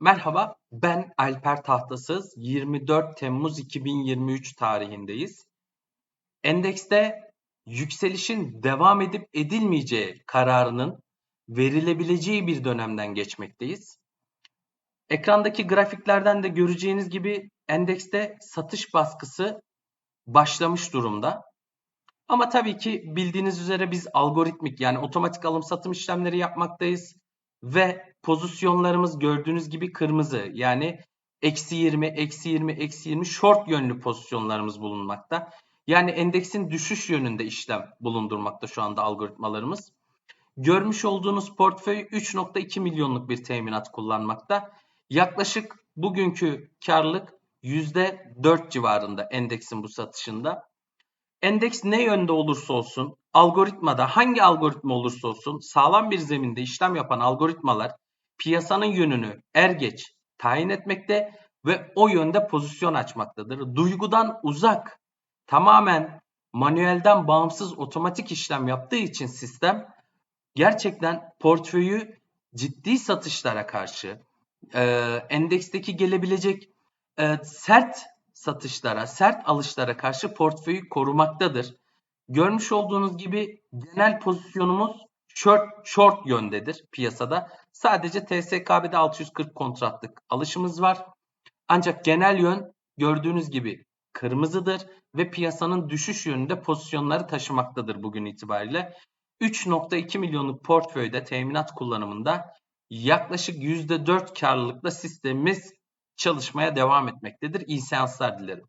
Merhaba, ben Alper Tahtasız. 24 Temmuz 2023 tarihindeyiz. Endekste yükselişin devam edip edilmeyeceği kararının verilebileceği bir dönemden geçmekteyiz. Ekrandaki grafiklerden de göreceğiniz gibi endekste satış baskısı başlamış durumda. Ama tabii ki bildiğiniz üzere biz algoritmik yani otomatik alım satım işlemleri yapmaktayız ve pozisyonlarımız gördüğünüz gibi kırmızı. Yani eksi 20, eksi 20, eksi 20 short yönlü pozisyonlarımız bulunmakta. Yani endeksin düşüş yönünde işlem bulundurmakta şu anda algoritmalarımız. Görmüş olduğunuz portföy 3.2 milyonluk bir teminat kullanmakta. Yaklaşık bugünkü karlılık %4 civarında endeksin bu satışında. Endeks ne yönde olursa olsun, algoritmada hangi algoritma olursa olsun sağlam bir zeminde işlem yapan algoritmalar piyasanın yönünü er geç tayin etmekte ve o yönde pozisyon açmaktadır. Duygudan uzak, tamamen manuelden bağımsız otomatik işlem yaptığı için sistem gerçekten portföyü ciddi satışlara karşı e, endeksteki gelebilecek e, sert satışlara, sert alışlara karşı portföyü korumaktadır. Görmüş olduğunuz gibi genel pozisyonumuz short, short yöndedir piyasada. Sadece TSKB'de 640 kontratlık alışımız var. Ancak genel yön gördüğünüz gibi kırmızıdır ve piyasanın düşüş yönünde pozisyonları taşımaktadır bugün itibariyle. 3.2 milyonluk portföyde teminat kullanımında yaklaşık %4 karlılıkla sistemimiz çalışmaya devam etmektedir. İyi seanslar dilerim.